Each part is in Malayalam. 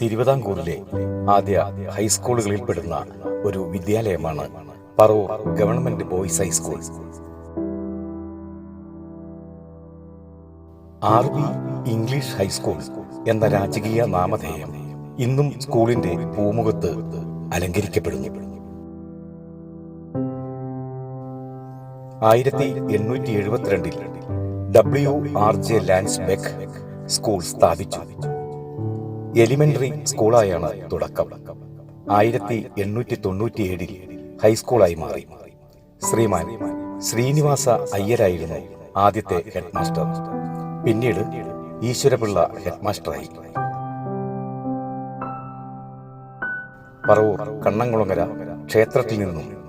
തിരുവിതാംകൂറിലെ ആദ്യ ഹൈസ്കൂളുകളിൽ പെടുന്ന ഒരു വിദ്യാലയമാണ് Paravur government boys high school. R B English high school എന്ന രാജകീയ നാമധേയം ഇന്നും സ്കൂളിന്റെ പൂമുഖത്ത് അലങ്കരിക്കപ്പെടുന്നു. ആയിരത്തി എണ്ണൂറ്റി എഴുപത്തിരണ്ടിൽ W R J Lansbeck school സ്ഥാപിച്ചു. എലിമെന്ററി സ്കൂളായാണ് തുടക്കം. ആയിരത്തി എണ്ണൂറ്റി തൊണ്ണൂറ്റിയേഴിൽ ഹൈസ്കൂളായി മാറി. ശ്രീമാൻ ശ്രീനിവാസ അയ്യരായിരുന്നു ആദ്യത്തെ ഹെഡ്മാസ്റ്റർ. പിന്നീട് ഈശ്വരപിള്ള ഹെഡ്മാസ്റ്ററായി. പറവൂർ കണ്ണംകുളങ്ങര ക്ഷേത്രത്തിൽ നിന്നും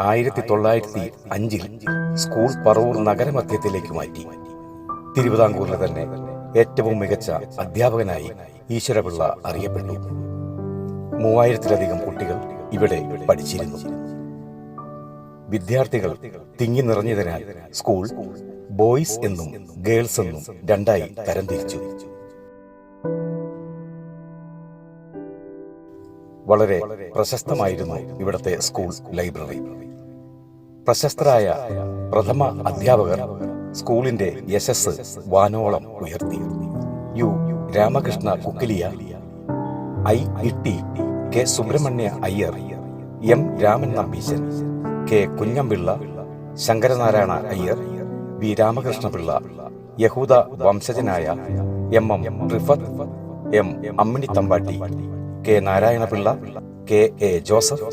ആയിരത്തി തൊള്ളായിരത്തി അഞ്ചിൽ സ്കൂൾ പറവൂർ നഗരമധ്യത്തിലേക്ക് മാറ്റി. തിരുവിതാംകൂറിലെ തന്നെ ഏറ്റവും മികച്ച അധ്യാപകനായി ഈശ്വരപിള്ള അറിയപ്പെട്ടു. മൂവായിരത്തിലധികം കുട്ടികൾ ഇവിടെ പഠിച്ചിരുന്നു. വിദ്യാർത്ഥികൾ തിങ്ങി നിറഞ്ഞതിനാൽ സ്കൂൾ ബോയ്സ് എന്നും ഗേൾസ് എന്നും രണ്ടായി തരംതിരിച്ചു. വളരെ പ്രശസ്തമായിരുന്നു ഇവിടത്തെ സ്കൂൾ ലൈബ്രറി. പ്രശസ്തരായ പ്രഥമ അധ്യാപകർ സ്കൂളിന്റെ യശസ് വാനോളം ഉയർത്തി. U Ramakrishna Kukkiliya I Itty K Subrahmanya Iyer M Raman Nambeesan K Kunjampilla Sankaranarayana Iyer V Ramakrishnapillai യഹൂദ വംശജനായ M M Rifath M Ammini Thampatti K Narayanapillai K A Joseph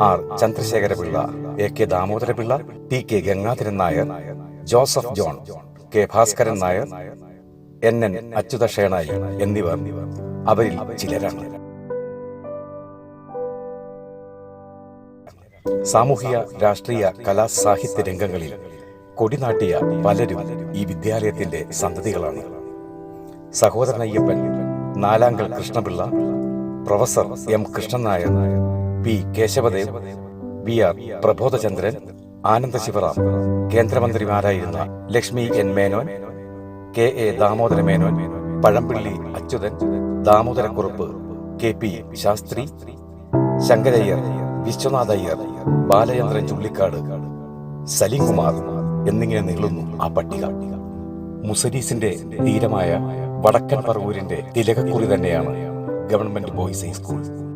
R Chandrasekharapillai A K Damodarapillai T K Gangadharan Nair Joseph John K Bhaskaran Nair N N Achutha Shenoy എന്നിവർ അവരിൽ ചിലരാണ്. സാമൂഹിക രാഷ്ട്രീയ കലാ സാഹിത്യ രംഗങ്ങളിൽ കൊടിനാട്ടിയ പലരും ഈ വിദ്യാലയത്തിന്റെ സന്തതികളാണ്. Sahodaran Ayyappan Nalankal Krishnapillai professor M Krishnan Nair P Kesavadev V R Prabodhachandran Ananda Sivaram കേന്ദ്രമന്ത്രിമാരായിരുന്ന Lakshmi N Menon K A Damodara Menon Pazhampilly Achuthan Damodarakurup K P Sastri Sankarayyar Viswanatha Iyer Balachandran Chullikkad Salimkumar എന്നിങ്ങനെ നീളുന്നു ആ പട്ടിക. മുസരീസിന്റെ തീരമായ വടക്കൻ പറവൂരിന്റെ തിലകക്കുറി തന്നെയാണ് ഗവൺമെന്റ് ബോയ്സ് ഹൈസ്കൂൾ.